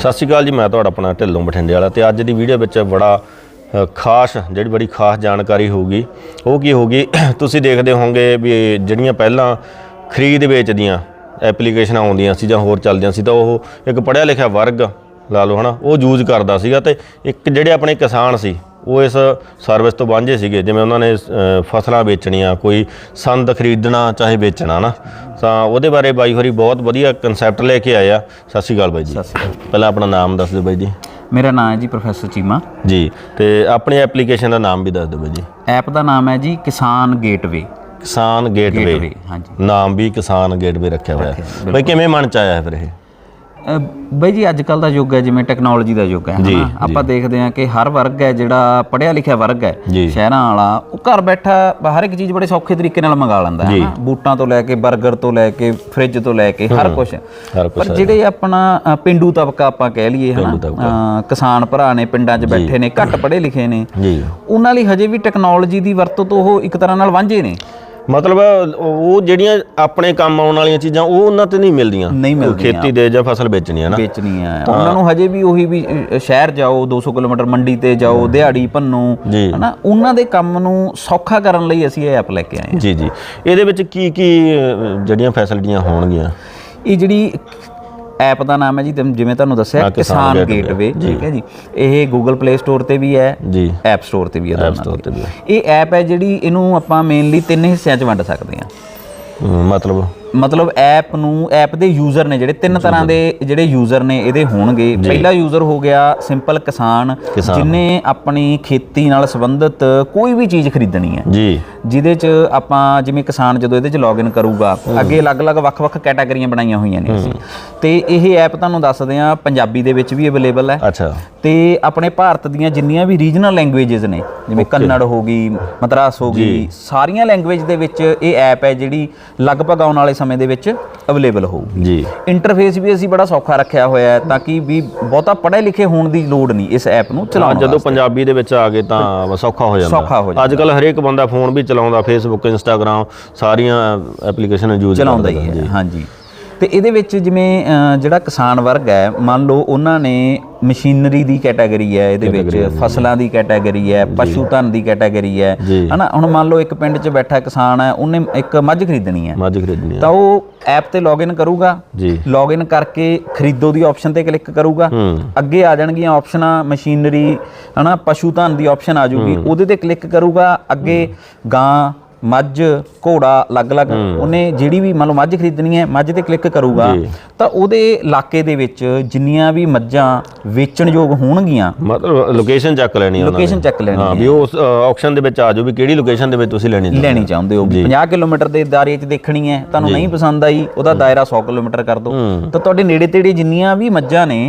ਸਤਿ ਸ਼੍ਰੀ ਅਕਾਲ ਜੀ, ਮੈਂ ਤੁਹਾਡਾ ਆਪਣਾ ਢਿੱਲੋਂ ਬਠਿੰਡੇ ਵਾਲਾ ਤੇ ਅੱਜ ਦੀ ਵੀਡੀਓ ਵਿੱਚ ਬੜਾ ਖਾਸ, ਜਿਹੜੀ ਬੜੀ ਖਾਸ ਜਾਣਕਾਰੀ ਹੋਊਗੀ, ਉਹ ਕੀ ਹੋਊਗੀ, ਤੁਸੀਂ ਦੇਖਦੇ ਹੋਵੋਗੇ ਵੀ ਜਿਹੜੀਆਂ ਪਹਿਲਾਂ ਖਰੀਦ ਵੇਚ ਦੀਆਂ ਐਪਲੀਕੇਸ਼ਨਾਂ ਆਉਂਦੀਆਂ ਸੀ ਜਾਂ ਹੋਰ ਚੱਲਦੀਆਂ ਸੀ ਤਾਂ ਉਹ ਇੱਕ ਪੜ੍ਹਿਆ ਲਿਖਿਆ ਵਰਗ, ਲਾ ਲਓ ਹਨਾ, ਉਹ ਯੂਜ਼ ਕਰਦਾ ਸੀਗਾ ਤੇ ਇੱਕ ਜਿਹੜੇ ਆਪਣੇ ਕਿਸਾਨ ਸੀ ਉਹ ਇਸ ਸਰਵਿਸ ਤੋਂ ਵਾਂਝੇ ਸੀਗੇ ਜਿਵੇਂ ਉਹਨਾਂ ਨੇ ਅ, ਫਸਲਾਂ ਵੇਚਣੀਆਂ ਕੋਈ ਸੰਦ ਖਰੀਦਣਾ ਚਾਹੇ ਵੇਚਣਾ ਨਾ। ਤਾਂ ਉਹਦੇ ਬਾਰੇ ਬਾਈ ਹੋਰੀ ਬਹੁਤ ਵਧੀਆ ਕਨਸੈਪਟ ਲੈ ਕੇ ਆਏ ਆ। ਸਤਿ ਸ਼੍ਰੀ ਅਕਾਲ ਬਾਈ ਜੀ। ਪਹਿਲਾਂ ਆਪਣਾ ਨਾਮ ਦੱਸ ਦਿਓ ਬਾਈ ਜੀ। ਮੇਰਾ ਨਾਮ ਹੈ ਜੀ ਪ੍ਰੋਫੈਸਰ ਚੀਮਾ। ਜੀ ਤੇ ਆਪਣੀ ਐਪਲੀਕੇਸ਼ਨ ਦਾ ਨਾਮ ਵੀ ਦੱਸ ਦਿਓ ਬਾਈ ਜੀ। ਐਪ ਦਾ ਨਾਮ ਹੈ ਜੀ ਕਿਸਾਨ ਗੇਟਵੇ ਕਿਸਾਨ ਗੇਟਵੇ ਹਾਂਜੀ। ਨਾਮ ਵੀ ਕਿਸਾਨ ਗੇਟਵੇ ਰੱਖਿਆ ਹੋਇਆ। ਹੈ ਬਾਈ ਕਿਵੇਂ ਮਨ ਚ ਆਇਆ ਹੈ ਫਿਰ ਇਹ? ਬਈ ਜੀ ਅੱਜ ਕੱਲ ਦਾ ਯੁੱਗ ਹੈ ਜਿਵੇਂ ਟੈਕਨੋਲੋਜੀ ਦਾ ਯੁੱਗ ਹੈ ਹਨਾ? ਆਪਾਂ ਦੇਖਦੇ ਹਾਂ ਕਿ ਹਰ ਵਰਗ ਹੈ ਜਿਹੜਾ ਪੜ੍ਹਿਆ ਲਿਖਿਆ ਵਰਗ ਹੈ। ਸ਼ਹਿਰਾਂ ਵਾਲਾ ਉਹ ਘਰ ਬੈਠਾ ਹਰ ਇੱਕ ਚੀਜ਼ ਬੜੇ ਸੌਖੇ ਤਰੀਕੇ ਨਾਲ ਮੰਗਾ ਲੈਂਦਾ ਹੈ ਹਨਾ? ਬੂਟਾਂ ਤੋਂ ਲੈ ਕੇ 버ਗਰ ਤੋਂ ਲੈ ਕੇ ਫ੍ਰਿਜ ਤੋਂ ਲੈ ਕੇ ਹਰ ਕੁਝ ਪਰ ਜਿਹੜੇ ਆਪਣਾ ਪਿੰਡੂ ਤਬਕਾ ਆਪਾਂ ਕਹਿ ਲਈਏ ਹਨਾ? ਕਿਸਾਨ ਭਰਾ ਨੇ ਪਿੰਡਾਂ 'ਚ ਬੈਠੇ ਨੇ ਘੱਟ ਪੜ੍ਹੇ ਲਿਖੇ ਨੇ ਉਹਨਾਂ ਲਈ ਹਜੇ ਵੀ ਟੈਕਨੋਲੋਜੀ ਦੀ ਵਰਤੋਂ ਤੋਂ ਉਹ ਇੱਕ ਤਰ੍ਹਾਂ ਨਾਲ ਵਾਂਝੇ ਨੇ। ਮਤਲਬ ਉਹ ਜਿਹੜੀਆਂ ਆਪਣੇ ਕੰਮ ਆਉਣ ਵਾਲੀਆਂ ਚੀਜ਼ਾਂ ਉਹ ਉਹਨਾਂ ਤੇ ਨਹੀਂ ਮਿਲਦੀਆਂ। ਨਹੀਂ ਮਿਲਦੀਆਂ। ਖੇਤੀ ਦੇ ਜਾਂ ਫਸਲ ਵੇਚਣੀ ਹੈ ਨਾ। ਵੇਚਣੀ ਆ ਉਹਨਾਂ ਨੂੰ ਹਜੇ ਵੀ ਉਹੀ ਵੀ ਸ਼ਹਿਰ ਜਾਓ 200 ਕਿਲੋਮੀਟਰ ਮੰਡੀ ਤੇ ਜਾਓ ਦਿਹਾੜੀ ਭੰਨੋ। ਹਨਾ? ਉਹਨਾਂ ਦੇ ਕੰਮ ਨੂੰ ਸੌਖਾ ਕਰਨ ਲਈ ਅਸੀਂ ਇਹ ਐਪ ਲੈ ਕੇ ਆਏ ਹਾਂ। ਜੀ ਜੀ। ਇਹਦੇ ਵਿੱਚ ਕੀ ਕੀ ਜਿਹੜੀਆਂ ਫੈਸਿਲਿਟੀਆਂ ਹੋਣਗੀਆਂ? ਇਹ ਜਿਹੜੀ ਐਪ ਦਾ ਨਾਮ ਹੈ ਜੀ ਜਿਵੇਂ ਤੁਹਾਨੂੰ ਦੱਸਿਆ ਕਿਸਾਨ ਗੇਟਵੇ। ਠੀਕ ਹੈ ਜੀ। ਇਹ ਗੂਗਲ ਪਲੇ ਸਟੋਰ ਤੇ ਵੀ ਹੈ ਜੀ। ਐਪ ਸਟੋਰ ਤੇ ਵੀ ਹੈ ਦੋਨਾਂ ਸਟੋਰ ਤੇ ਵੀ। ਇਹ ਐਪ ਹੈ ਜਿਹੜੀ ਇਹਨੂੰ ਆਪਾਂ ਮੇਨਲੀ ਤਿੰਨ ਹਿੱਸਿਆਂ 'ਚ ਵੰਡ ਸਕਦੇ ਹਾਂ ਮਤਲਬ? ਮਤਲਬ ਐਪ ਨੂੰ ਐਪ ਦੇ ਯੂਜ਼ਰ ਨੇ ਜਿਹੜੇ ਤਿੰਨ ਤਰ੍ਹਾਂ ਦੇ ਜਿਹੜੇ ਯੂਜ਼ਰ ਨੇ ਇਹਦੇ ਹੋਣਗੇ। ਪਹਿਲਾ ਯੂਜ਼ਰ ਹੋ ਗਿਆ ਸਿੰਪਲ ਕਿਸਾਨ। ਜਿਨੇ ਆਪਣੀ ਖੇਤੀ ਨਾਲ ਸੰਬੰਧਿਤ ਕੋਈ ਵੀ ਚੀਜ਼ ਖਰੀਦਣੀ ਹੈ। ਜੀ। ਜਿਹਦੇ 'ਚ ਆਪਾਂ ਜਿਵੇਂ ਕਿਸਾਨ ਜਦੋਂ ਇਹਦੇ 'ਚ ਲੌਗਇਨ ਕਰੂਗਾ ਅੱਗੇ ਅਲੱਗ-ਅਲੱਗ ਵੱਖ-ਵੱਖ ਕੈਟਾਗਰੀਆਂ ਬਣਾਈਆਂ ਹੋਈਆਂ ਨੇ ਅਸੀਂ। ਤੇ ਇਹ ਐਪ ਤੁਹਾਨੂੰ ਦੱਸਦੇ ਆ ਪੰਜਾਬੀ ਦੇ ਵਿੱਚ ਵੀ ਅਵੇਲੇਬਲ ਹੈ। ਅੱਛਾ। ਤੇ ਆਪਣੇ ਭਾਰਤ ਦੀਆਂ ਜਿੰਨੀਆਂ ਵੀ ਰੀਜਨਲ ਲੈਂਗੁਏਜਸ ਨੇ ਜਿਵੇਂ ਕੰਨੜ ਹੋ ਗਈ ਮਦਰਾਸ ਹੋ ਗਈ ਸਾਰੀਆਂ ਲੈਂਗੁਏਜ ਦੇ ਵਿੱਚ ਇਹ ਐਪ ਹੈ ਜਿਹੜੀ ਲਗਭਗ ਆਉਣ ਵਾਲੇ ਸਮੇਂ ਦੇ ਵਿੱਚ ਅਵੇਲੇਬਲ ਹੋਊਗੀ ਜੀ। ਇੰਟਰਫੇਸ ਵੀ ਅਸੀਂ ਬੜਾ ਸੌਖਾ ਰੱਖਿਆ ਹੋਇਆ ਹੈ ਤਾਂ ਕਿ ਵੀ ਬਹੁਤਾ ਪੜ੍ਹੇ ਲਿਖੇ ਹੋਣ ਦੀ ਲੋੜ ਨਹੀਂ ਇਸ ਐਪ ਨੂੰ ਚਲਾਉਣ ਜਦੋਂ ਪੰਜਾਬੀ ਦੇ ਵਿੱਚ ਆ ਗਏ ਤਾਂ ਸੌਖਾ ਹੋ ਜਾਂਦਾ। ਅੱਜ ਕੱਲ ਹਰੇਕ ਬੰਦਾ ਫੋਨ ਵੀ ਚਲਾਉਂਦਾ ਫੇਸਬੁੱਕ ਇੰਸਟਾਗ੍ਰam ਸਾਰੀਆਂ ਐਪਲੀਕੇਸ਼ਨ ਯੂਜ਼ ਚਲਾਉਂਦਾ ਹੀ ਹੈ ਹਾਂਜੀ। ਤੇ ਇਹਦੇ ਵਿੱਚ ਜਿਵੇਂ ਜਿਹੜਾ ਕਿਸਾਨ ਵਰਗ ਹੈ ਮੰਨ ਲਓ ਉਹਨਾਂ ਨੇ ਮਸ਼ੀਨਰੀ ਦੀ ਕੈਟਾਗਰੀ ਹੈ ਇਹਦੇ ਵਿੱਚ ਫਸਲਾਂ ਦੀ ਕੈਟਾਗਰੀ ਹੈ ਪਸ਼ੂ ਧਨ ਦੀ ਕੈਟਾਗਰੀ ਹੈ। ਹਨਾ ਹੁਣ ਮੰਨ ਲਓ ਇੱਕ ਪਿੰਡ 'ਚ ਬੈਠਾ ਕਿਸਾਨ ਹੈ ਉਹਨੇ ਇੱਕ ਮੱਝ ਖਰੀਦਣੀ ਹੈ। ਮੱਝ ਖਰੀਦਣੀ ਆ ਤਾਂ ਉਹ ਐਪ ਤੇ ਲੌਗਇਨ ਕਰੂਗਾ ਜੀ। ਲੌਗਇਨ ਕਰਕੇ ਖਰੀਦੋ ਦੀ ਆਪਸ਼ਨ ਤੇ ਕਲਿੱਕ ਕਰੂਗਾ। ਹੂੰ। ਅੱਗੇ ਆ ਜਾਣਗੀਆਂ ਆਪਸ਼ਨਾਂ ਮਸ਼ੀਨਰੀ ਹਨਾ ਪਸ਼ੂ ਧਨ ਦੀ ਆਪਸ਼ਨ ਆ ਜਾਊਗੀ ਉਹਦੇ ਤੇ ਕਲਿੱਕ ਕਰੂਗਾ ਅੱਗੇ ਗਾਂ ਮੱਝ ਘੋੜਾ ਅਲੱਗ-ਅਲੱਗ ਉਹਨੇ ਜਿਹੜੀ ਵੀ ਮੰਨ ਲਓ ਮੱਝ ਖਰੀਦਣੀ ਹੈ ਮੱਝ ਤੇ ਕਲਿੱਕ ਕਰੂਗਾ। ਤਾਂ ਉਹਦੇ ਇਲਾਕੇ ਦੇ ਵਿੱਚ ਜਿੰਨੀਆਂ ਵੀ ਮੱਝਾਂ ਵੇਚਣਯੋਗ ਹੋਣਗੀਆਂ ਮਤਲਬ ਲੋਕੇਸ਼ਨ ਚੱਕ ਲੈਣੀ ਉਹਨਾਂ ਲੋਕੇਸ਼ਨ ਚੱਕ ਲੈਣੀ ਹਾਂ ਵੀ ਉਸ ਆਕਸ਼ਨ ਦੇ ਵਿੱਚ ਆ ਜਾਓ ਵੀ ਕਿਹੜੀ ਲੋਕੇਸ਼ਨ ਦੇ ਵਿੱਚ ਤੁਸੀਂ ਲੈਣੀ ਚਾਹੁੰਦੇ ਲੈਣੀ ਚਾਹੁੰਦੇ ਹੋ ਵੀ 50 ਕਿਲੋਮੀਟਰ ਦੇ ਦਾਇਰੇ 'ਚ ਦੇਖਣੀ ਹੈ ਤੁਹਾਨੂੰ ਨਹੀਂ ਪਸੰਦ ਆਈ ਉਹਦਾ ਦਾਇਰਾ 100 ਕਿਲੋਮੀਟਰ ਕਰ ਦਿਓ। ਤਾਂ ਤੁਹਾਡੇ ਨੇੜੇ ਤੇੜੇ ਜਿੰਨੀਆਂ ਵੀ ਮੱਝਾਂ ਨੇ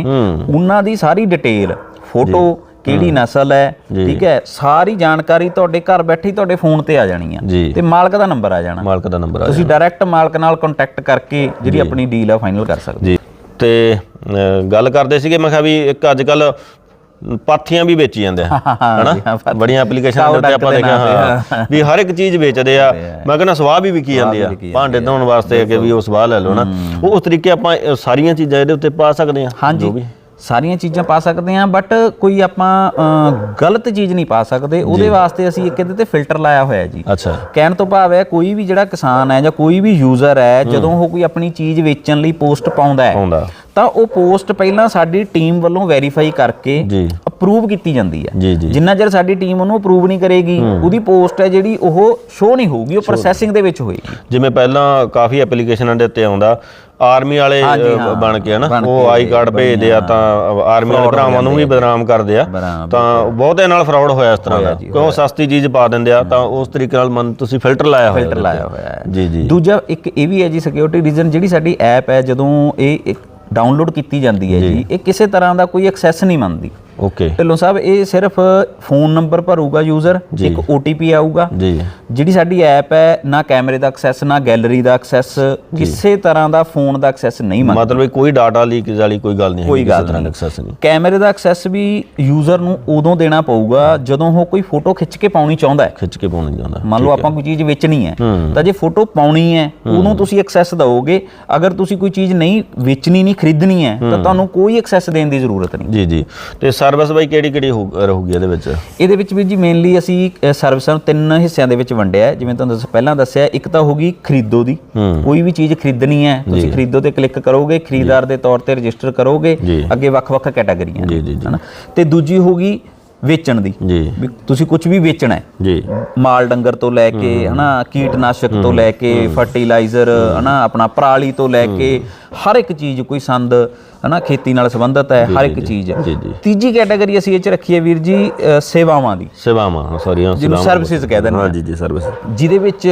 ਉਹਨਾਂ ਦੀ ਸਾਰੀ ਡਿਟੇਲ ਫੋਟੋ ਕਿਹੜੀ ਨਸਲ ਹੈ ਠੀਕ ਹੈ ਸਾਰੀ ਜਾਣਕਾਰੀ ਤੁਹਾਡੇ ਘਰ ਬੈਠੇ ਹੀ ਤੁਹਾਡੇ ਫੋਨ ਤੇ ਆ ਜਾਣੀ ਆ। ਤੇ ਮਾਲਕ ਦਾ ਨੰਬਰ ਆ ਜਾਣਾ। ਮਾਲਕ ਦਾ ਨੰਬਰ ਆ ਤੁਸੀਂ ਡਾਇਰੈਕਟ ਮਾਲਕ ਨਾਲ ਕੰਟੈਕਟ ਕਰਕੇ ਜਿਹੜੀ ਆਪਣੀ ਡੀਲ ਆ ਫਾਈਨਲ ਕਰ ਸਕਦੇ ਜੀ। ਤੇ ਗੱਲ ਕਰਦੇ ਸੀਗੇ ਮੈਂ ਕਿਹਾ ਵੀ ਇੱਕ ਅੱਜ ਕੱਲ ਪਾਥੀਆਂ ਵੀ ਵੇਚੀ ਜਾਂਦੇ ਆ। ਹਨਾ। ਬੜੀਆਂ ਐਪਲੀਕੇਸ਼ਨਾਂ ਦੇ ਉੱਤੇ ਆਪਾਂ ਦੇਖਿਆ ਹਾਂ। ਵੀ ਹਰ ਇੱਕ ਚੀਜ਼ ਵੇਚਦੇ ਆ। ਮੈਂ ਕਹਿੰਦਾ ਸਵਾਹ ਵੀ ਵਿਕੀ ਜਾਂਦੀ ਆ। ਭਾਂਡੇ ਧੋਣ ਵਾਸਤੇ ਕਿ ਵੀ ਉਹ ਸਵਾਹ ਲੈ ਲਓ ਨਾ। ਉਹ ਉਸ ਤਰੀਕੇ ਆਪਾਂ ਸਾਰੀਆਂ ਚੀਜ਼ਾਂ ਇਹਦੇ ਉੱਤੇ ਪਾ ਸਕਦੇ ਆ। ਹਾਂਜੀ। ਸਾਰੀਆਂ ਚੀਜ਼ਾਂ ਪਾ ਸਕਦੇ ਹਾਂ ਬਟ ਕੋਈ ਆਪਾਂ ਗਲਤ ਚੀਜ਼ ਨਹੀਂ ਪਾ ਸਕਦੇ। ਉਹਦੇ ਵਾਸਤੇ ਅਸੀਂ ਇੱਕ ਇਹਦੇ ਤੇ ਫਿਲਟਰ ਲਾਇਆ ਹੋਇਆ ਜੀ। ਅੱਛਾ। ਕਹਿਣ ਤੋਂ ਭਾਵ ਹੈ ਕੋਈ ਵੀ ਜਿਹੜਾ ਕਿਸਾਨ ਹੈ ਜਾਂ ਕੋਈ ਵੀ ਯੂਜ਼ਰ ਹੈ ਜਦੋਂ ਉਹ ਕੋਈ ਆਪਣੀ ਚੀਜ਼ ਵੇਚਣ ਲਈ ਪੋਸਟ ਪਾਉਂਦਾ ਹੈ ਤਾਂ ਉਹ ਪੋਸਟ ਪਹਿਲਾਂ ਸਾਡੀ ਟੀਮ ਵੱਲੋਂ ਵੈਰੀਫਾਈ ਕਰਕੇ ਅਪਰੂਵ ਕੀਤੀ ਜਾਂਦੀ ਹੈ। ਜਿੰਨਾ ਚਿਰ ਸਾਡੀ ਟੀਮ ਉਹਨੂੰ ਅਪਰੂਵ ਨਹੀਂ ਕਰੇਗੀ ਉਹਦੀ ਪੋਸਟ ਹੈ ਜਿਹੜੀ ਉਹ ਸ਼ੋ ਨਹੀਂ ਹੋਊਗੀ ਉਹ ਪ੍ਰੋਸੈਸਿੰਗ ਦੇ ਵਿੱਚ ਹੋਏਗੀ। ਜਿਵੇਂ ਪਹਿਲਾਂ ਕਾਫੀ ਐਪਲੀਕੇਸ਼ਨਾਂ ਦੇ ਉੱਤੇ ਆਉਂਦਾ ਆਰਮੀ ਵਾਲੇ ਬਣ ਕੇ ਹਨਾ? ਬਣ ਉਹ ਆਈ ਕਾਰਡ ਭੇਜਦੇ ਆ ਤਾਂ ਆਰਮੀ ਵਾਲੇ ਭਰਾਵਾਂ ਨੂੰ ਵੀ ਬਦਨਾਮ ਕਰਦੇ ਆ। ਤਾਂ ਬਹੁਤਿਆਂ ਨਾਲ ਫਰਾਡ ਹੋਇਆ ਇਸ ਤਰ੍ਹਾਂ ਦਾ। ਕਿਉਂ ਸਸਤੀ ਚੀਜ਼ ਪਾ ਦਿੰਦੇ ਆ ਤਾਂ ਉਸ ਤਰੀਕੇ ਨਾਲ ਮਨ ਤੁਸੀਂ ਫਿਲਟਰ ਲਾਇਆ ਹੋਇਆ ਫਿਲਟਰ ਲਾਇਆ ਹੋਇਆ ਹੈ। ਜੀ ਜੀ। ਦੂਜਾ ਇੱਕ ਇਹ ਵੀ ਹੈ ਜੀ ਸਿਕਿਉਰਿਟੀ ਰੀਜ਼ਨ ਜਿਹੜੀ ਸਾਡੀ ਐਪ ਹੈ ਜਦੋਂ ਇਹ ਡਾਊਨਲੋਡ ਕੀਤੀ ਜਾਂਦੀ ਹੈ ਜੀ। ਇਹ ਕਿਸੇ ਤਰ੍ਹਾਂ ਦਾ ਕੋਈ ਐਕਸੈਸ ਨਹੀਂ ਮੰਨਦੀ। ਓਕੇ ਢਿੱਲੋਂ ਸਾਹਿਬ ਇਹ ਸਿਰਫ ਫੋਨ ਨੰਬਰ ਭਰੂਗਾ ਯੂਜ਼ਰ ਇੱਕ OTP ਆਊਗਾ। ਜੀ। ਜਿਹੜੀ ਸਾਡੀ ਐਪ ਹੈ ਨਾ ਕੈਮਰੇ ਦਾ ਐਕਸੈਸ ਨਾ ਗੈਲਰੀ ਦਾ ਐਕਸੈਸ ਕਿਸੇ ਤਰ੍ਹਾਂ ਦਾ ਫੋਨ ਦਾ ਐਕਸੈਸ ਨਹੀਂ ਮੰਗਦਾ। ਮਤਲਬ ਕੋਈ ਡਾਟਾ ਲੀਕ ਵਾਲੀ ਕੋਈ ਗੱਲ ਨਹੀਂ ਕੋਈ ਹੈਗੀ, ਗੱਲ ਕਿਸੇ ਤਰ੍ਹਾਂ ਦਾ ਨਹੀਂ। ਐਕਸੈਸ ਨਹੀਂ। ਕੈਮਰੇ ਦਾ ਐਕਸੈਸ ਵੀ ਯੂਜ਼ਰ ਨੂੰ ਉਦੋਂ ਦੇਣਾ ਪਊਗਾ ਜਦੋਂ ਉਹ ਕੋਈ ਫੋਟੋ ਖਿੱਚ ਕੇ ਪਾਉਣੀ ਚਾਹੁੰਦਾ ਹੈ। ਖਿੱਚ ਕੇ ਪਾਉਣਾ ਜਾਂਦਾ ਮੰਨ ਲਓ ਆਪਾਂ ਕੋਈ ਚੀਜ਼ ਵੇਚਣੀ ਹੈ ਤਾਂ ਜੇ ਫੋਟੋ ਪਾਉਣੀ ਹੈ ਉਦੋਂ ਤੁਸੀਂ ਐਕਸੈਸ ਦਿਓਗੇ। ਅਗਰ ਤੁਸੀਂ ਕੋਈ ਚੀਜ਼ ਨਹੀਂ ਵੇਚਣੀ ਨਹੀਂ ਖਰੀਦਣੀ ਹੈ ਤਾਂ ਤੁਹਾਨੂੰ ਕੋਈ ਐਕਸੈਸ ਦੇਣ ਦੀ ਜ਼ਰੂਰਤ ਨਹੀਂ। ਜੀ ਜੀ। ਤੇ ਸਰਵਿਸ ਬਾਈ ਕਿਹੜੀ ਕਿਹੜੀ ਹੋ- ਰਹੂਗੀ ਇਹਦੇ ਵਿੱਚ? ਇਹਦੇ ਵਿੱਚ ਵੀ ਜੀ ਮੇਨਲੀ ਅਸੀਂ ਅ, ਸਰਵਿਸਾਂ ਨੂੰ ਤਿੰਨ ਹਿੱਸਿਆਂ ਦੇ ਵਿੱਚ ਵੰਡਿਆ ਹੈ। ਜਿਵੇਂ ਤੁਹਾਨੂੰ ਦੱਸ ਪਹਿਲਾਂ ਦੱਸਿਆ ਇੱਕ ਤਾਂ ਹੋਗੀ ਖਰੀਦੋ ਦੀ। ਕੋਈ ਵੀ ਚੀਜ਼ ਖਰੀਦਣੀ ਹੈ ਤੁਸੀਂ ਖਰੀਦੋ ਤੇ ਕਲਿੱਕ ਕਰੋਗੇ ਖਰੀਦਦਾਰ ਦੇ ਤੌਰ ਤੇ ਰਜਿਸਟਰ ਕਰੋਗੇ ਜੀ। ਅੱਗੇ ਵੱਖ-ਵੱਖ ਕੈਟਾਗਰੀਆਂ ਜੀ, ਜੀ, ਜੀ। ਹਨਾ? ਤੇ ਦੂਜੀ ਹੋਗੀ ਵੇਚਣ ਦੀ। ਜੀ। ਤੁਸੀਂ ਕੁਝ ਵੀ ਵੇਚਣਾ ਹੈ। ਜੀ। ਮਾਲ ਡੰਗਰ ਤੋਂ ਲੈ ਕੇ ਹਨਾ ਕੀਟਨਾਸ਼ਕ ਤੋਂ ਲੈ ਕੇ ਫਰਟੀਲਾਈਜ਼ਰ ਹਨਾ ਆਪਣਾ ਪਰਾਲੀ ਤੋਂ ਲੈ ਕੇ ਹਰ ਇੱਕ ਚੀਜ਼ ਕੋਈ ਸੰਦ ਹਨਾ ਖੇਤੀ ਨਾਲ ਸੰਬੰਧਿਤ ਹੈ ਹਰ ਇੱਕ ਚੀਜ਼ ਜੀ, ਜੀ। ਤੀਜੀ ਕੈਟਾਗਰੀ ਅਸੀਂ ਇਹ ਚ ਰੱਖੀ ਹੈ ਵੀਰ ਜੀ ਸੇਵਾਵਾਂ ਦੀ। ਸੇਵਾਵਾਂ ਸੌਰੀ ਹਾਂ ਸੇਵਾਵਾਂ services ਕਹਿ ਦਿੰਦੇ ਹਾਂ। ਜੀ ਜੀ ਸਰਵਿਸ ਜਿਹਦੇ ਵਿੱਚ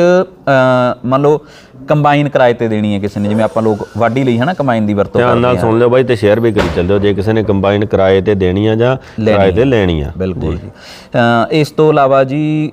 ਮੰਨ ਲਓ ਕੰਬਾਈਨ ਕਿਰਾਏ ਤੇ ਦੇਣੀ ਹੈ ਕਿਸੇ ਨੇ ਜਿਵੇਂ ਆਪਾਂ ਲੋਕ ਵਾਢੀ ਲਈ ਹਨਾ ਕੰਬਾਈਨ ਦੀ ਵਰਤੋਂ ਧਿਆਨ ਨਾਲ ਸੁਣ ਲਿਓ ਬਾਈ ਤੇ ਸ਼ੇਅਰ ਵੀ ਕਰੀ ਚੱਲਿਓ ਜੇ ਕਿਸੇ ਨੇ ਕੰਬਾਈਨ ਕਿਰਾਏ ਤੇ ਦੇਣੀ ਆ ਜਾਂ ਕਿਰਾਏ ਤੇ ਲੈਣੀ ਆ। ਬਿਲਕੁਲ ਜੀ। ਇਸ ਤੋਂ ਇਲਾਵਾ ਜੀ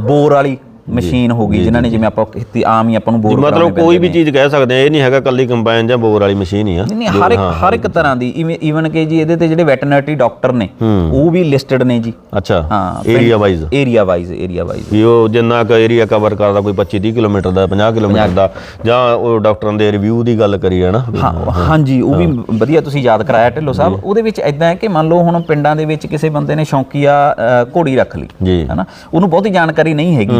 ਬੋਰ ਵਾਲੀ ਮਸ਼ੀਨ ਹੋ ਗਈ ਜਿਨ੍ਹਾਂ ਨੇ ਜਿਵੇਂ ਆਪਾਂ ਖੇਤੀ ਆਮ ਹੀ ਆਪਾਂ ਨੂੰ ਬੋਰ ਮਤਲਬ ਕੋਈ ਵੀ ਚੀਜ਼ ਕਹਿ ਸਕਦੇ ਆ ਇਹ ਨਹੀਂ ਹੈਗਾ ਕੱਲੀ ਕੰਬਾਈਨ ਜਾਂ ਬੋਰ ਵਾਲੀ ਮਸ਼ੀਨ ਹੀ ਆ। ਨਹੀਂ ਹਰ ਇੱਕ ਹਰ ਇੱਕ ਤਰ੍ਹਾਂ ਦੀ ਇਵਨ ਕਿ ਜੀ ਇਹਦੇ ਤੇ ਜਿਹੜੇ ਵੈਟਰਨਰੀ ਡਾਕਟਰ ਨੇ ਉਹ ਵੀ ਲਿਸਟਡ ਨੇ ਜੀ। ਅੱਛਾ ਹਾਂ area wise area wise area wise ਵੀ ਉਹ ਜਿੰਨਾ ਕ ਏਰੀਆ ਕਵਰ ਕਰਦਾ ਕੋਈ 25 30 ਕਿਲੋਮੀਟਰ ਦਾ 50 ਕਿਲੋਮੀਟਰ ਦਾ ਜਾਂ ਉਹ ਡਾਕਟਰਾਂ ਦੇ ਰਿਵਿਊ ਦੀ ਗੱਲ ਕਰੀ ਹੈ ਨਾ। ਹਾਂ ਹਾਂਜੀ ਉਹ ਵੀ ਵਧੀਆ ਤੁਸੀਂ ਯਾਦ ਕਰਾਇਆ ਢਿੱਲੋਂ ਸਾਹਿਬ। ਉਹਦੇ ਵਿੱਚ ਇਦਾਂ ਹੈ ਕਿ ਮੰਨ ਲਓ ਹੁਣ ਪਿੰਡਾਂ ਦੇ ਵਿੱਚ ਕਿਸੇ ਬੰਦੇ ਨੇ ਸ਼ੌਂਕੀਆ ਘੋੜੀ ਰੱਖ ਲਈ ਹੈਨਾ? ਉਹਨੂੰ ਬਹੁਤੀ ਜਾਣਕਾਰੀ ਨਹੀਂ ਹੈਗੀ।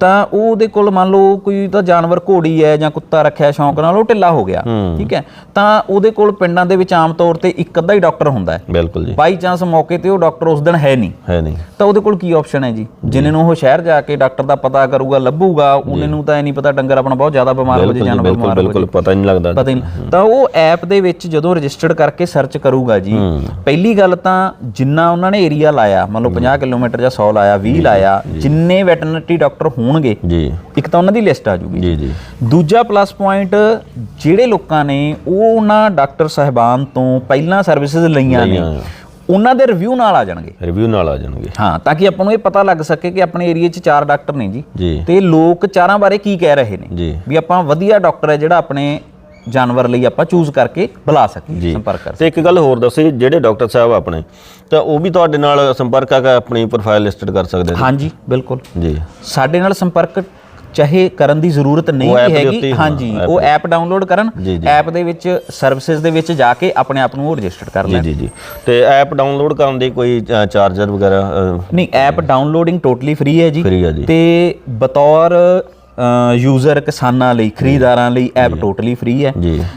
ਤਾਂ ਉਹ ਉਹਦੇ ਕੋਲ ਮੰਨ ਲਓ ਕੋਈ ਤਾਂ ਜਾਨਵਰ ਘੋੜੀ ਹੈ ਜਾਂ ਕੁੱਤਾ ਰੱਖਿਆ ਸ਼ੌਂਕ ਨਾਲ ਉਹ ਢਿੱਲਾ ਹੋ ਗਿਆ। ਠੀਕ ਹੈ? ਤਾਂ ਉਹਦੇ ਕੋਲ ਪਿੰਡਾਂ ਦੇ ਵਿੱਚ ਆਮ ਤੌਰ ਤੇ ਇੱਕ ਅੱਧਾ ਹੀ ਡਾਕਟਰ ਹੁੰਦਾ ਹੈ। ਬਿਲਕੁਲ ਜੀ। ਬਾਈ ਚਾਂਸ ਮੌਕੇ ਤੇ ਉਹ ਡਾਕਟਰ ਉਸ ਦਿਨ ਹੈ ਨਹੀਂ। ਹੈ ਨਹੀਂ। ਤਾਂ ਉਹਦੇ ਕੋਲ ਕੀ ਆਪਸ਼ਨ ਹੈ ਜੀ? ਜਿੰਨੇ ਨੂੰ ਉਹ ਸ਼ਹਿਰ ਜਾ ਕੇ ਡਾਕਟਰ ਦਾ ਪਤਾ ਕਰੂਗਾ ਲੱਭੂਗਾ ਉਹਨੇ ਨੂੰ ਤਾਂ ਇਹ ਨਹੀਂ ਪਤਾ ਡੰਗਰ ਆਪਣਾ ਬਹੁਤ ਜ਼ਿਆਦਾ ਬਿਮਾਰ ਹੋ ਬਿਲਕੁਲ ਜੇ ਜਾਨਵਰ ਬਿਲਕੁਲ ਹੋ ਬਿਲਕੁਲ ਪਤਾ ਨਹੀਂ ਲੱਗਦਾ ਪਤਾ ਨਹੀਂ। ਤਾਂ ਉਹ ਐਪ ਦੇ ਵਿੱਚ ਜਦੋਂ ਰਜਿਸਟਰਡ ਕਰਕੇ ਸਰਚ ਕਰੂਗਾ ਜੀ ਪਹਿਲੀ ਗੱਲ ਤਾਂ ਜਿੰਨਾ ਉਹਨਾਂ ਨੇ ਏਰੀਆ ਲਾਇਆ ਮੰਨ ਲਓ 50 ਕਿਲੋਮੀਟਰ ਜਾਂ 100 ਲਾਇਆ 20 ਲਾਇਆ ਜਿੰਨੇ ਵੈਟਰਨਰੀ ਡਾਕਟਰ ਹੋਣਗੇ ਜੀ। ਇੱਕ ਤਾਂ ਉਹਨਾਂ ਦੀ ਲਿਸਟ ਆ ਜੂਗੀ। ਜੀ ਜੀ। ਦੂਜਾ ਪਲੱਸ ਪੁਆਇੰਟ ਜਿਹੜੇ ਲੋਕਾਂ ਨੇ ਉਹ ਉਹਨਾਂ ਡਾਕਟਰ ਸਾਹਿਬਾਨ ਤੋਂ ਪਹਿਲਾਂ ਸਰਵਿਸਿਜ਼ ਲਈਆਂ ਨੇ। ਉਹਨਾਂ ਦੇ ਰਿਵਿਊ ਨਾਲ ਆ ਜਾਣਗੇ। ਰਿਵਿਊ ਨਾਲ ਆ ਜਾਣਗੇ। ਹਾਂ ਤਾਂ ਕਿ ਆਪਾਂ ਨੂੰ ਇਹ ਪਤਾ ਲੱਗ ਸਕੇ ਕਿ ਆਪਣੇ ਏਰੀਆ 'ਚ ਚਾਰ ਡਾਕਟਰ ਨੇ ਜੀ। ਤੇ ਲੋਕ ਚਾਰਾਂ ਬਾਰੇ ਕੀ ਕਹਿ ਰਹੇ ਨੇ। ਵੀ ਆਪਾਂ ਵਧੀਆ ਡਾਕਟਰ ਹੈ ਜਿਹੜਾ ਆਪਣੇ ਜਾਨਵਰ ਲਈ ਆਪਾਂ ਚੂਜ਼ ਕਰਕੇ ਬੁਲਾ ਸਕੀਏ ਸੰਪਰਕ ਕਰ ਤੇ ਇੱਕ ਗੱਲ ਹੋਰ ਦੱਸੀ ਜਿਹੜੇ ਡਾਕਟਰ ਸਾਹਿਬ ਆਪਣੇ ਤਾਂ ਉਹ ਵੀ ਤੁਹਾਡੇ ਨਾਲ ਸੰਪਰਕ ਕਰਕੇ ਆਪਣੀ ਪ੍ਰੋਫਾਈਲ ਲਿਸਟਡ ਕਰ ਸਕਦੇ ਨੇ? ਹਾਂਜੀ ਬਿਲਕੁਲ। ਜੀ। ਸਾਡੇ ਨਾਲ ਸੰਪਰਕ ਚਾਹੇ ਕਰਨ ਦੀ ਜ਼ਰੂਰਤ ਨਹੀਂ ਹੈਗੀ ਹਾਂਜੀ ਉਹ ਐਪ ਡਾਊਨਲੋਡ ਕਰਨ। ਐਪ ਦੇ ਵਿੱਚ ਸਰਵਿਸਿਜ਼ ਦੇ ਵਿੱਚ ਜਾ ਕੇ ਆਪਣੇ ਆਪ ਨੂੰ ਉਹ ਰਜਿਸਟਰ ਕਰ ਲੈਣ। ਜੀ ਜੀ। ਤੇ ਐਪ ਡਾਊਨਲੋਡ ਕਰਨ ਦੀ ਕੋਈ ਚਾਰਜਰ ਵਗੈਰਾ ਨਹੀਂ ਐਪ ਡਾਊਨਲੋਡਿੰਗ ਟੋਟਲੀ ਫ੍ਰੀ ਹੈ ਜੀ। ਤੇ ਬਤੌਰ ਯੂਜ਼ਰ ਕਿਸਾਨਾਂ ਲਈ ਖਰੀਦਦਾਰਾਂ ਲਈ ਐਪ ਟੋਟਲੀ ਫ੍ਰੀ ਹੈ।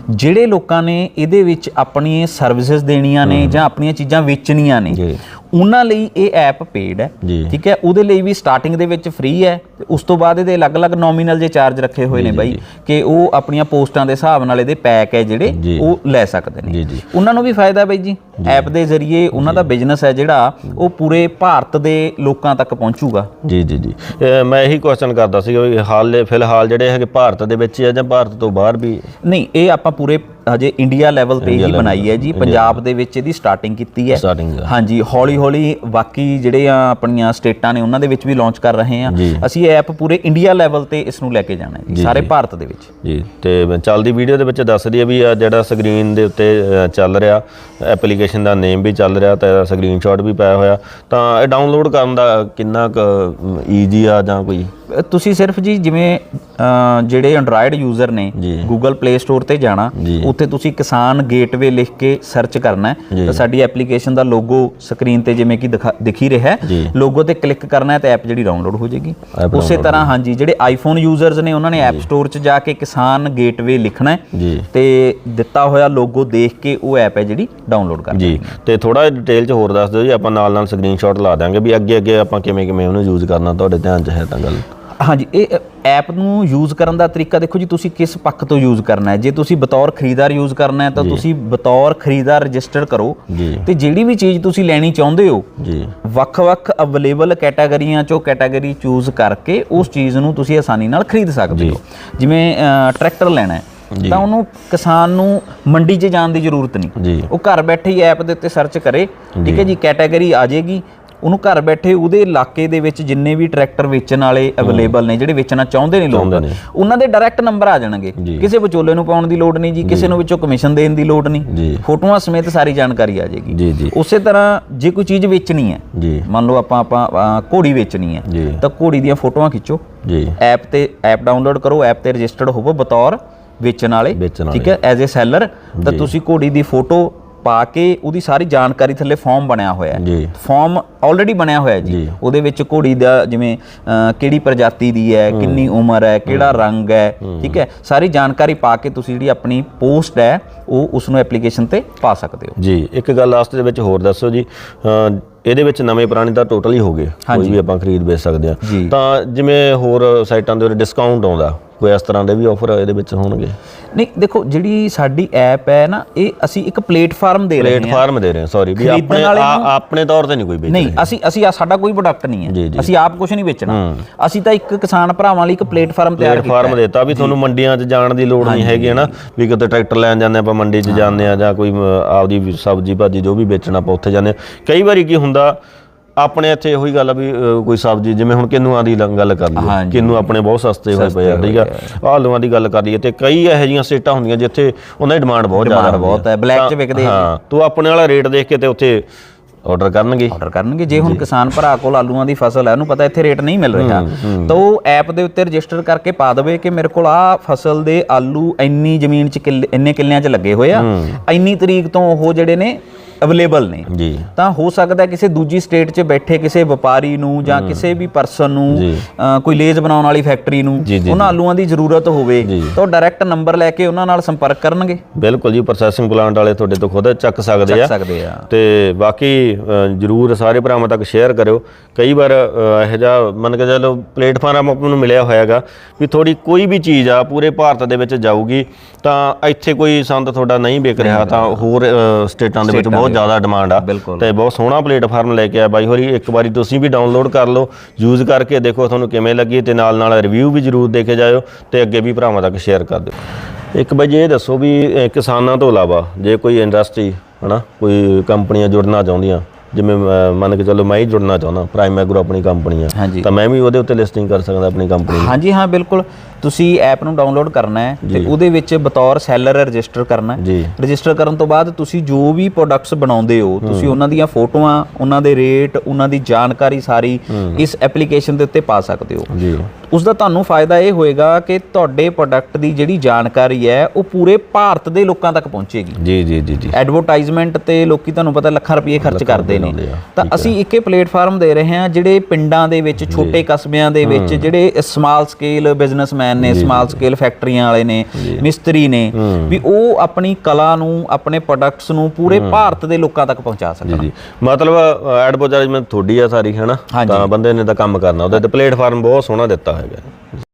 ਜਿਹੜੇ ਲੋਕਾਂ ਨੇ ਇਹਦੇ ਵਿੱਚ ਆਪਣੀਆਂ ਸਰਵਿਸਿਜ਼ ਦੇਣੀਆਂ ਨੇ ਜਾਂ ਆਪਣੀਆਂ ਚੀਜ਼ਾਂ ਵੇਚਣੀਆਂ ਨੇ ਉਹਨਾਂ ਲਈ ਇਹ ਐਪ ਪੇਡ ਹੈ ਠੀਕ ਹੈ? ਉਹਦੇ ਲਈ ਵੀ ਸਟਾਰਟਿੰਗ ਦੇ ਵਿੱਚ ਫ੍ਰੀ ਹੈ ਤੇ ਉਸ ਤੋਂ ਬਾਅਦ ਇਹਦੇ ਅਲੱਗ-ਅਲੱਗ ਨੋਮੀਨਲ ਜੇ ਚਾਰਜ ਰੱਖੇ ਹੋਏ ਨੇ ਬਾਈ ਕਿ ਉਹ ਆਪਣੀਆਂ ਪੋਸਟਾਂ ਦੇ ਹਿਸਾਬ ਨਾਲ ਇਹਦੇ ਪੈਕ ਹੈ ਜਿਹੜੇ। ਉਹ ਲੈ ਸਕਦੇ ਨੇ। ਉਹਨਾਂ ਨੂੰ ਵੀ ਫਾਇਦਾ ਬਾਈ ਜੀ। ਐਪ ਦੇ ਜ਼ਰੀਏ ਉਹਨਾਂ ਦਾ ਬਿਜ਼ਨਸ ਹੈ ਜਿਹੜਾ ਉਹ ਪੂਰੇ ਭਾਰਤ ਦੇ ਲੋਕਾਂ ਤੱਕ ਪਹੁੰਚੂਗਾ। ਜੀ ਜੀ ਜੀ। ਮੈਂ ਇਹੀ ਕੁਐਸਚਨ ਕਰਦਾ ਸੀ ਕਿ ਹਾਲ ਫਿਲਹਾਲ ਜਿਹੜੇ ਹੈਗੇ ਭਾਰਤ ਦੇ ਵਿੱਚ ਜਾਂ ਭਾਰਤ ਤੋਂ ਬਾਹਰ ਵੀ? ਨਹੀਂ ਇਹ ਆਪਾਂ ਪੂਰੇ ਹਜੇ ਇੰਡੀਆ ਲੈਵਲ ਤੇ ਹੀ ਬਣਾਈ ਹੈ ਜੀ। ਪੰਜਾਬ ਦੇ ਵਿੱਚ ਇਹਦੀ ਸਟਾਰਟਿੰਗ ਕੀਤੀ ਹੈ। ਹਾਂਜੀ ਹੌਲੀ ਹੌਲੀ ਬਾਕੀ ਜਿਹੜੇ ਆ ਆਪਣੀਆਂ ਸਟੇਟਾਂ ਨੇ ਉਹਨਾਂ ਦੇ ਵਿੱਚ ਵੀ ਲਾਂਚ ਕਰ ਰਹੇ ਆ। ਅਸੀਂ ਇਹ ਐਪ ਪੂਰੇ ਇੰਡੀਆ ਲੈਵਲ ਤੇ ਇਸ ਨੂੰ ਲੈ ਕੇ ਜਾਣਾ ਹੈ ਜੀ ਸਾਰੇ ਭਾਰਤ ਦੇ ਵਿੱਚ। ਜੀ ਤੇ ਚੱਲਦੀ ਵੀਡੀਓ ਦੇ ਵਿੱਚ ਦੱਸ ਦਈਏ ਵੀ ਆ ਜਿਹੜਾ ਸਕਰੀਨ ਦੇ ਉੱਤੇ ਚੱਲ ਰਿਹਾ ਐਪਲੀਕੇਸ਼ਨ ਦਾ ਨੇਮ ਵੀ ਚੱਲ ਰਿਹਾ ਤੇ ਸਕਰੀਨਸ਼ਾਟ ਵੀ ਪਾਇਆ ਹੋਇਆ। ਤਾਂ ਇਹ ਡਾਊਨਲੋਡ ਕਰਨ ਦਾ ਕਿੰਨਾ ਕੁ ਈਜ਼ੀ ਆ ਜਾਂ ਕੋਈ? ਤੁਸੀਂ ਸਿਰਫ ਜੀ ਜਿਵੇਂ ਜਿਹੜੇ ਐਂਡਰੋਇਡ ਯੂਜ਼ਰ ਨੇ। Google Play Store ਤੇ ਜਾਣਾ। ਉੱਥੇ ਤੁਸੀਂ ਕਿਸਾਨ ਗੇਟਵੇ ਲਿਖ ਕੇ ਸਰਚ ਕਰਨਾ ਹੈ। ਤਾਂ ਸਾਡੀ ਐਪਲੀਕੇਸ਼ਨ ਦਾ ਲੋਗੋ ਸਕਰੀਨ ਤੇ ਜਿਵੇਂ ਕਿ ਦਿਖਾ- ਰਿਹਾ ਹੈ। ਲੋਗੋ ਤੇ ਕਲਿੱਕ ਕਰਨਾ ਹੈ ਤਾਂ ਐਪ ਜਿਹੜੀ ਡਾਊਨਲੋਡ ਹੋ ਜਾਏਗੀ। ਉਸੇ ਤਰ੍ਹਾਂ ਹਾਂਜੀ ਜਿਹੜੇ ਆਈਫੋਨ ਯੂਜ਼ਰਸ ਨੇ ਉਹਨਾਂ ਨੇ ਐਪ ਸਟੋਰ 'ਚ ਜਾ ਕੇ ਕਿਸਾਨ ਗੇਟਵੇ ਲਿਖਣਾ ਹੈ। ਤੇ ਦਿੱਤਾ ਹੋਇਆ ਲੋਗੋ ਦੇਖ ਕੇ ਉਹ ਐਪ ਹੈ ਜਿਹੜੀ ਡਾਊਨਲੋਡ ਕਰ ਜੀ। ਤੇ ਥੋੜਾ ਡਿਟੇਲ ਚ ਹੋਰ ਦੱਸ ਦਿਓ ਜੀ ਆਪਾਂ ਨਾਲ ਨਾਲ ਸਕਰੀਨਸ਼ਾਟ ਲਾ ਦਾਂਗੇ ਵੀ ਅੱਗੇ ਅੱਗੇ ਆਪਾਂ ਕਿਵੇਂ ਕਿਵੇਂ ਉਹਨੂੰ ਯੂਜ਼ ਕਰਨਾ ਤੁਹਾਡੇ ਧਿਆਨ ਚ ਹੈ ਤਾਂ ਗੱਲ। ਹਾਂਜੀ ਇਹ ਐਪ ਨੂੰ ਯੂਜ਼ ਕਰਨ ਦਾ ਤਰੀਕਾ ਦੇਖੋ ਜੀ ਤੁਸੀਂ ਕਿਸ ਪੱਖ ਤੋਂ ਯੂਜ਼ ਕਰਨਾ ਹੈ? ਜੇ ਤੁਸੀਂ ਬਤੌਰ ਖਰੀਦਦਾਰ ਯੂਜ਼ ਕਰਨਾ ਹੈ ਤਾਂ ਤੁਸੀਂ ਬਤੌਰ ਖਰੀਦਦਾਰ ਰਜਿਸਟਰ ਕਰੋ। ਤੇ ਜਿਹੜੀ ਵੀ ਚੀਜ਼ ਤੁਸੀਂ ਲੈਣੀ ਚਾਹੁੰਦੇ ਹੋ ਜੀ। ਵੱਖ-ਵੱਖ ਅਵੇਲੇਬਲ ਕੈਟਾਗਰੀਆਂ ਚੋਂ ਕੈਟਾਗਰੀ ਚੂਜ਼ ਕਰਕੇ ਉਸ ਚੀਜ਼ ਨੂੰ ਤੁਸੀਂ ਆਸਾਨੀ ਨਾਲ ਖਰੀਦ ਸਕਦੇ ਹੋ। ਜਿਵੇਂ ਟਰੈਕਟਰ ਲੈਣਾ ਹੈ ਤਾਂ ਉਹਨੂੰ ਕਿਸਾਨ ਨੂੰ ਮੰਡੀ 'ਚ ਜਾਣ ਦੀ ਜ਼ਰੂਰਤ ਨਹੀਂ। ਉਹ ਘਰ ਬੈਠੇ ਹੀ ਐਪ ਦੇ ਉੱਤੇ ਸਰਚ ਕਰੇ। ਠੀਕ ਹੈ ਜੀ ਕੈਟਾਗਰੀ ਆ ਜਾਏਗੀ। ਉਹਨੂੰ ਘਰ ਬੈਠੇ ਉਹਦੇ ਇਲਾਕੇ ਦੇ ਵਿੱਚ ਜਿੰਨੇ ਵੀ ਟਰੈਕਟਰ ਵੇਚਣ ਵਾਲੇ ਅਵੇਲੇਬਲ ਨੇ ਜਿਹੜੇ ਵੇਚਣਾ ਚਾਹੁੰਦੇ ਨੇ ਲੋਕ। ਉਹਨਾਂ ਦੇ ਡਾਇਰੈਕਟ ਨੰਬਰ ਆ ਜਾਣਗੇ। ਕਿਸੇ ਵਿਚੋਲੇ ਨੂੰ ਪਾਉਣ ਦੀ ਲੋੜ ਨਹੀਂ ਜੀ ਕਿਸੇ ਨੂੰ ਵਿੱਚੋਂ ਕਮਿਸ਼ਨ ਦੇਣ ਦੀ ਲੋੜ ਨਹੀਂ। ਫੋਟੋਆਂ ਸਮੇਤ ਸਾਰੀ ਜਾਣਕਾਰੀ ਆ ਜਾਏਗੀ। ਉਸੇ ਤਰ੍ਹਾਂ ਜੇ ਕੋਈ ਚੀਜ਼ ਵੇਚਣੀ ਹੈ ਮੰਨ ਲਓ ਆਪਾਂ ਆਪਾਂ ਘੋੜੀ ਵੇਚਣੀ ਹੈ ਤਾਂ ਘੋੜੀ ਦੀਆਂ ਫੋਟੋਆਂ ਖਿੱਚੋ। ਜੀ। ਐਪ ਤੇ ਐਪ ਡਾਊਨਲੋਡ ਕਰੋ ਐਪ ਤੇ ਰਜਿਸਟਰਡ ਹੋਵੋ ਬਤੌਰ ਵੇਚਣ ਵਾਲੇ। ਠੀਕ ਹੈ ਐਜ਼ ਅ ਸੈਲਰ ਤਾਂ ਤੁਸੀਂ ਘੋੜੀ ਦੀ ਫੋਟੋ ਪਾ ਕੇ ਉਹਦੀ ਸਾਰੀ ਜਾਣਕਾਰੀ ਥੱਲੇ ਫਾਰਮ ਬਣਿਆ ਹੋਇਆ ਹੈ। ਜੀ। ਫਾਰਮ ਆਲਰੇਡੀ ਬਣਿਆ ਹੋਇਆ ਹੈ ਜੀ। ਉਹਦੇ ਵਿੱਚ ਘੋੜੀ ਦਾ ਜਿਵੇਂ ਕਿਹੜੀ ਪ੍ਰਜਾਤੀ ਦੀ ਹੈ ਕਿੰਨੀ ਉਮਰ ਹੈ ਕਿਹੜਾ ਰੰਗ ਹੈ ਠੀਕ ਹੈ? ਸਾਰੀ ਜਾਣਕਾਰੀ ਪਾ ਕੇ ਤੁਸੀਂ ਜਿਹੜੀ ਆਪਣੀ ਪੋਸਟ ਹੈ ਉਹ ਉਸ ਨੂੰ ਐਪਲੀਕੇਸ਼ਨ ਤੇ ਪਾ ਸਕਦੇ ਹੋ। ਜੀ ਇੱਕ ਗੱਲ ਲਾਸਟ ਦੇ ਵਿੱਚ ਹੋਰ ਦੱਸੋ ਜੀ ਇਹਦੇ ਵਿੱਚ ਨਵੇਂ ਪੁਰਾਣੇ ਤਾਂ ਟੋਟਲ ਹੀ ਹੋ ਗਏ। ਕੋਈ ਵੀ ਆਪਾਂ ਖਰੀਦ ਵੇਚ ਸਕਦੇ ਆ। ਤਾਂ ਜਿਵੇਂ ਹੋਰ ਸਾਈਟਾਂ ਦੇ ਉੱਤੇ ਡਿਸਕਾਊਂਟ ਆਉਂਦਾ। ਕੋਈ ਇਸ ਤਰ੍ਹਾਂ ਦੇ ਵੀ ਆਫਰ ਇਹਦੇ ਵਿੱਚ ਹੋਣਗੇ? ਨਹੀਂ ਦੇਖੋ ਜਿਹੜੀ ਸਾਡੀ ਐਪ ਹੈ ਨਾ ਇਹ ਅਸੀਂ ਇੱਕ ਪਲੇਟਫਾਰਮ ਦੇ ਰਹੇ ਹਾਂ। ਪਲੇਟਫਾਰਮ ਦੇ ਰਹੇ ਹਾਂ ਸੌਰੀ ਵੀ ਆਪਣੇ ਆਪਣੇ ਤੌਰ ਤੇ ਨਹੀਂ ਕੋਈ ਵੇਚ ਨਹੀਂ ਅਸੀਂ ਅਸੀਂ ਆ ਸਾਡਾ ਕੋਈ ਪ੍ਰੋਡਕਟ ਨਹੀਂ ਹੈ। ਅਸੀਂ ਆਪ ਕੁਝ ਨਹੀਂ ਵੇਚਣਾ। ਅਸੀਂ ਤਾਂ ਇੱਕ ਕਿਸਾਨ ਭਰਾਵਾਂ ਲਈ ਇੱਕ ਪਲੇਟਫਾਰਮ ਤਿਆਰ ਕੀਤਾ ਪਲੇਟਫਾਰਮ ਦੇਤਾ ਵੀ ਤੁਹਾਨੂੰ ਮੰਡੀਆਂ 'ਚ ਜਾਣ ਦੀ ਲੋੜ ਨਹੀਂ ਹੈਗੀ ਹੈ ਨਾ ਵੀ ਕਿਤੇ ਟਰੈਕਟਰ ਲੈਣ ਜਾਂਦੇ ਆਪਾਂ ਮੰਡੀ 'ਚ ਜਾਂਦੇ ਆ ਜਾਂ ਕੋਈ ਆਪਦੀ ਸਬਜ਼ੀ ਭਾਜੀ ਜੋ ਵੀ ਵੇਚਣਾ ਆਪਾਂ ਉੱਥੇ ਜਾਂਦੇ। ਕਈ ਵਾਰੀ ਕੀ ਹੁੰਦਾ ਆਪਣੇ ਇੱਥੇ ਉਹੀ ਗੱਲ ਆ ਵੀ ਅ, ਕੋਈ ਸਬਜ਼ੀ ਜਿਵੇਂ ਹੁਣ ਕਿੰਨੂਆਂ ਦੀ ਲ- ਗੱਲ ਕਰ ਲਈਏ। ਹਾਂਜੀ। ਕਿੰਨੂ ਆਪਣੇ ਬਹੁਤ ਸਸਤੇ ਹੋਏ ਪਏ ਆ ਠੀਕ ਆ? ਆਲੂਆਂ ਦੀ ਗੱਲ ਕਰ ਲਈਏ ਤੇ ਕਈ ਇਹੋ ਜਿਹੀਆਂ ਸਟੇਟਾਂ ਹੁੰਦੀਆਂ ਜਿੱਥੇ ਉਹਨਾਂ ਦੀ ਡਿਮਾਂਡ ਬਹੁਤ ਜ਼ਿਆਦਾ Demand ਬਹੁਤ ਹੁੰਦੀ ਹੈ, black 'ਚ ਤਾਂ- ਵਿਕਦੇ ਆ। ਹਾਂ ਤੂੰ ਆਪਣੇ ਵਾਲਾ ਰੇਟ ਦੇਖ ਕੇ ਤੇ ਉੱਥੇ ਆਰਡਰ ਕਰਨਗੇ। ਆਰਡਰ ਕਰਨਗੇ। ਜੇ ਹੁਣ ਕਿਸਾਨ ਭਰਾ ਕੋਲ ਆਲੂਆਂ ਦੀ ਫਸਲ ਹੈ ਉਹਨੂੰ ਪਤਾ ਇੱਥੇ ਰੇਟ ਨਹੀਂ ਮਿਲ ਰਿਹਾ। ਤਾਂ ਉਹ ਐਪ ਦੇ ਉੱਤੇ ਰਜਿਸਟਰ ਕਰਕੇ ਪਾ ਦੇਵੇ ਕਿ ਮੇਰੇ ਕੋਲ ਆ ਫਸਲ ਦੇ ਆਲੂ ਇੰਨੀ ਜ਼ਮੀਨ 'ਚ ਕਿੱਲੇ ਇੰਨੇ ਕਿੱਲਿਆਂ 'ਚ ਲੱਗੇ ਹੋਏ ਆ। ਇੰਨੀ ਤਰੀਕ ਤੋਂ ਉਹ ਜਿਹੜੇ ਨੇ ਅਵੇਲੇਬਲ ਨੇ। ਜੀ। ਤਾਂ ਹੋ ਸਕਦਾ ਕਿਸੇ ਦੂਜੀ ਸਟੇਟ 'ਚ ਬੈਠੇ ਕਿਸੇ ਵਪਾਰੀ ਨੂੰ ਜਾਂ ਕਿਸੇ ਵੀ ਪਰਸਨ ਨੂੰ ਜੀ। ਕੋਈ ਲੇਜ਼ ਬਣਾਉਣ ਵਾਲੀ ਫੈਕਟਰੀ ਨੂੰ ਜੀ, ਜੀ, ਉਹਨਾਂ ਆਲੂਆਂ ਦੀ ਜ਼ਰੂਰਤ ਹੋਵੇ ਜੀ। ਤਾਂ ਉਹ ਡਾਇਰੈਕਟ ਨੰਬਰ ਲੈ ਕੇ ਉਹਨਾਂ ਨਾਲ ਸੰਪਰਕ ਕਰਨਗੇ। ਬਿਲਕੁਲ ਜੀ ਪ੍ਰੋਸੈਸਿੰਗ ਪਲਾਂਟ ਵਾਲੇ ਤੁਹਾਡੇ ਤੋਂ ਖੁਦ ਚੱਕ ਸਕਦੇ ਆ। ਸਕਦੇ ਆ। ਤੇ ਬਾਕੀ ਜਰੂਰ ਸਾਰੇ ਭਰਾਵਾਂ ਤੱਕ ਸ਼ੇਅਰ ਕਰਿਓ। ਕਈ ਵਾਰ ਇਹੋ ਜਿਹਾ ਮੰਨ ਕੇ ਚੱਲੋ ਪਲੇਟਫਾਰਮ ਆਪਾਂ ਨੂੰ ਮਿਲਿਆ ਹੋਇਆਗਾ ਵੀ ਥੋੜੀ ਕੋਈ ਵੀ ਚੀਜ਼ ਆ ਪੂਰੇ ਭਾਰਤ ਦੇ ਵਿੱਚ ਜਾਊਗੀ ਤਾਂ ਇੱਥੇ ਕੋਈ ਸੰਦ ਤੁਹਾਡਾ ਨਹੀਂ ਵਿਕ ਰਿਹਾ ਤਾਂ ਹੋਰ ਸਟੇਟਾਂ ਦੇ ਵਿੱਚ ਬਹੁਤ ਜ਼ਿਆਦਾ ਡਿਮਾਂਡ ਆ। ਤੇ ਬਹੁਤ ਸੋਹਣਾ ਪਲੇਟਫਾਰਮ ਲੈ ਕੇ ਆ ਬਾਈ ਹੋਰੀ। ਇੱਕ ਵਾਰੀ ਤੁਸੀਂ ਵੀ ਡਾਊਨਲੋਡ ਕਰ ਲਓ ਯੂਜ਼ ਕਰਕੇ ਦੇਖੋ ਤੁਹਾਨੂੰ ਕਿਵੇਂ ਲੱਗੀ ਤੇ ਨਾਲ ਨਾਲ ਰਿਵਿਊ ਵੀ ਜਰੂਰ ਦੇ ਕੇ ਜਾਇਓ ਤੇ ਅੱਗੇ ਵੀ ਭਰਾਵਾਂ ਤੱਕ ਸ਼ੇਅਰ ਕਰ ਦਿਓ। ਇੱਕ ਬਾਈ ਇਹ ਦੱਸੋ ਵੀ ਕਿਸਾਨਾਂ ਤੋਂ ਇਲਾਵਾ ਜੇ ਕੋਈ ਇੰਡਸਟਰੀ ਹਨਾ ਕੋਈ ਕੰਪਨੀਆਂ ਜੁੜਨਾ ਚਾਹੁੰਦੀਆਂ ਜਿਵੇਂ ਮੰਨ ਕੇ ਚੱਲੋ ਮੈਂ ਹੀ ਜੁੜਨਾ ਚਾਹੁੰਦਾ ਪ੍ਰਾਈਮ ਐਗਰੋ ਆਪਣੀ ਕੰਪਨੀ ਆ ਤਾਂ ਮੈਂ ਵੀ ਉਹਦੇ ਉੱਤੇ ਲਿਸਟਿੰਗ ਕਰ ਸਕਦਾ ਆਪਣੀ ਕੰਪਨੀ ਦੀ ਹਾਂਜੀ ਹਾਂ ਬਿਲਕੁਲ। ਤੁਸੀਂ ਐਪ ਨੂੰ ਡਾਊਨਲੋਡ ਕਰਨਾ ਹੈ ਤੇ ਉਹਦੇ ਵਿੱਚ ਬਤੌਰ ਸੈਲਰ ਰਜਿਸਟਰ ਕਰਨਾ ਹੈ। ਰਜਿਸਟਰ ਕਰਨ ਤੋਂ ਬਾਅਦ ਤੁਸੀਂ ਜੋ ਵੀ ਪ੍ਰੋਡਕਟਸ ਬਣਾਉਂਦੇ ਹੋ ਤੁਸੀਂ ਉਹਨਾਂ ਦੀਆਂ ਫੋਟੋਆਂ ਉਹਨਾਂ ਦੇ ਰੇਟ ਉਹਨਾਂ ਦੀ ਜਾਣਕਾਰੀ ਸਾਰੀ ਇਸ ਐਪਲੀਕੇਸ਼ਨ ਦੇ ਉੱਤੇ ਪਾ ਸਕਦੇ ਹੋ। ਜੀ। ਉਸ ਦਾ ਤੁਹਾਨੂੰ ਫਾਇਦਾ ਇਹ ਹੋਏਗਾ ਕਿ ਤੁਹਾਡੇ ਪ੍ਰੋਡਕਟ ਦੀ ਜਿਹੜੀ ਜਾਣਕਾਰੀ ਹੈ ਉਹ ਪੂਰੇ ਭਾਰਤ ਦੇ ਲੋਕਾਂ ਤੱਕ ਪਹੁੰਚੇਗੀ। ਜੀ ਜੀ ਜੀ ਜੀ। ਐਡਵਰਟਾਈਜ਼ਮੈਂਟ ਤੇ ਲੋਕੀ ਤੁਹਾਨੂੰ ਪਤਾ ਲੱਖਾਂ ਰੁਪਏ ਖਰਚ ਕਰਦੇ ਨੇ। ਤਾਂ ਅਸੀਂ ਇੱਕੇ ਪਲੇਟਫਾਰਮ ਦੇ ਰਹੇ ਹਾਂ ਜਿਹੜੇ ਪਿੰਡਾਂ ਦੇ ਵਿੱਚ ਛੋਟੇ ਕਸਬਿਆਂ ਦੇ ਵਿੱਚ ਜਿਹੜੇ ਸਮਾਲ ਸਕੇਲ ਬਿਜ਼ਨਸਮੈਨ ਨੇ ਸਮਾਲ ਸਕੇਲ ਫੈਕਟਰੀਆਂ ਵਾਲੇ ਨੇ ਮਿਸਤਰੀ ਨੇ ਵੀ ਉਹ ਆਪਣੀ ਕਲਾ ਨੂੰ ਆਪਣੇ ਪ੍ਰੋਡਕਟਸ ਨੂੰ ਪੂਰੇ ਭਾਰਤ ਦੇ ਲੋਕਾਂ ਤੱਕ ਪਹੁੰਚਾ ਸਕਣ। ਜੀ ਮਤਲਬ ਐਡਵਰਟਾਈਜ਼ਮੈਂਟ ਤੁਹਾਡੀ ਆ ਸਾਰੀ ਹੈਨਾ। ਤਾਂ ਬੰਦੇ ਨੇ ਤਾਂ ਕੰਮ ਕਰਨਾ। ਉਹਦੇ ਤੇ ਪਲੇਟਫਾਰਮ ਬਹੁਤ ਸੋਹਣਾ ਦਿੱਤਾ ਹੈਗਾ